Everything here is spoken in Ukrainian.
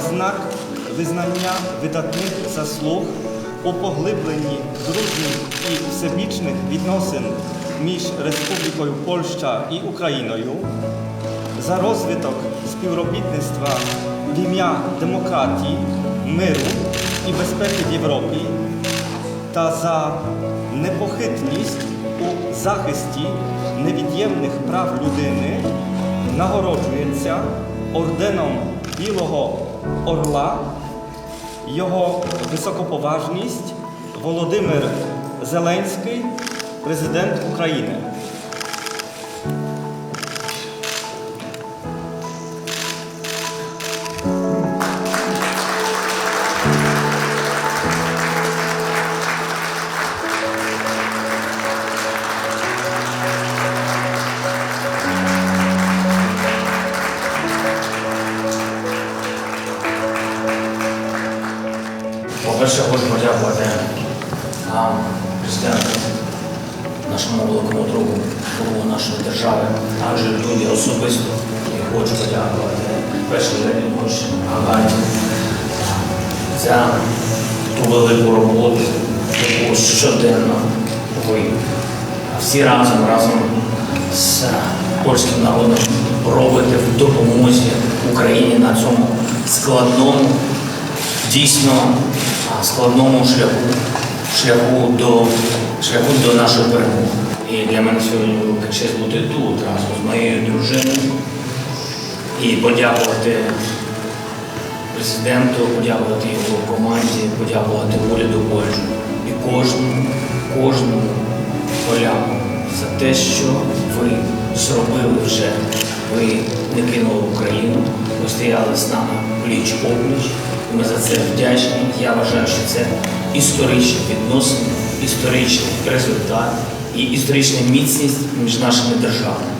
знак визнання видатних заслуг у поглибленні дружніх і всебічних відносин між Республікою Польща і Україною, за розвиток співробітництва в ім'я демократії, миру і безпеки в Європі та за непохитність у захисті невід'ємних прав людини нагороджується орденом Білого Орла його високоповажність Володимир Зеленський, президент України. По-перше, хочу подякувати нам, президенту, нашому великому другу, другу нашої держави, також люди особисто. І хочу подякувати першій леді Польщі Агаті за ту велику роботу, яку щоденно ви всі разом, разом з польським народом робите в допомозі Україні на цьому складному дійсно складному шляху, шляху до, шляху до нашої перемоги. І для мене сьогодні велика честь бути тут разом з моєю дружиною і подякувати президенту, подякувати його команді, подякувати уряду Польщі і кожному, кожному поляку за те, що ви зробили вже. Ви не кинули Україну, ви з нами пліч опліч. Ми за це вдячні. Я вважаю, що це історичні відносини, історичний результат і історична міцність між нашими державами.